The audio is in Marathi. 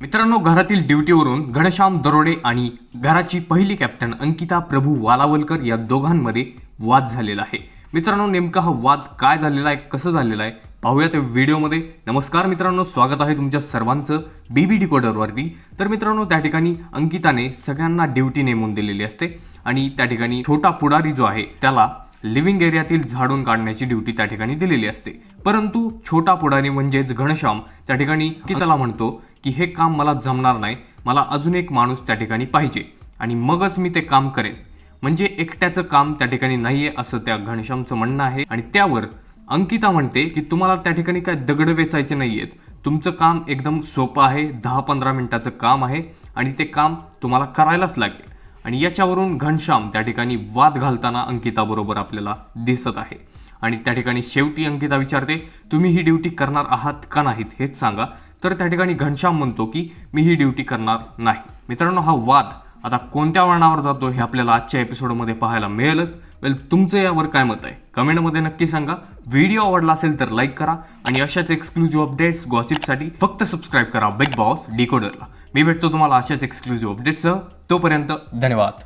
मित्रांनो घरातील ड्युटीवरून घनश्याम दरोडे आणि घराची पहिली कॅप्टन अंकिता प्रभू वालावलकर या दोघांमध्ये वाद झालेला आहे. मित्रांनो नेमका हा वाद काय झालेला आहे कसं झालेला आहे पाहूया त्या व्हिडिओमध्ये. नमस्कार मित्रांनो स्वागत आहे तुमच्या सर्वांचं बीबी डिकोडरवरती. तर मित्रांनो त्या ठिकाणी अंकिताने सगळ्यांना ड्युटी नेमून दिलेली असते आणि त्या ठिकाणी छोटा पुढारी जो आहे त्याला लिव्हिंग एरियातील झाडून काढण्याची ड्युटी त्या ठिकाणी दिलेली असते. परंतु छोटा पुढारी म्हणजेच घनश्याम त्या ठिकाणी की त्याला म्हणतो की हे काम मला जमणार नाही मला अजून एक माणूस त्या ठिकाणी पाहिजे आणि मगच मी ते काम करेन. म्हणजे एकट्याचं काम त्या ठिकाणी नाहीये असं त्या घनश्यामचं म्हणणं आहे आणि त्यावर अंकिता म्हणते की तुम्हाला त्या ठिकाणी काय दगड वेचायचे नाहीयेत. तुमचं काम एकदम सोपं आहे दहा पंधरा मिनिटाचं काम आहे आणि ते काम तुम्हाला करायलाच लागेल. आणि याच्यावरून घनश्याम त्या ठिकाणी वाद घालताना अंकिताबरोबर आपल्याला दिसत आहे. आणि त्या ठिकाणी शेवटी अंकिता विचारते तुम्ही ही ड्युटी करणार आहात का नाहीत? हेच सांगा. तर त्या ठिकाणी घनश्याम म्हणतो की मी ही ड्युटी करणार नाही. मित्रांनो हा वाद आता कोणत्या वळणावर जातो हे आपल्याला आजच्या एपिसोडमध्ये पाहायला मिळेलच. वेल तुमचं यावर काय मत आहे? कमेंटमध्ये नक्की सांगा. व्हिडिओ आवडला असेल तर लाईक करा आणि अशाच एक्सक्लुझिव्ह अपडेट्स गॉसिपसाठी फक्त सबस्क्राईब करा. बिग बॉस डिकोडरला मी भेटतो तुम्हाला अशाच एक्सक्लुझिव्ह अपडेटसह तोपर्यंत धन्यवाद.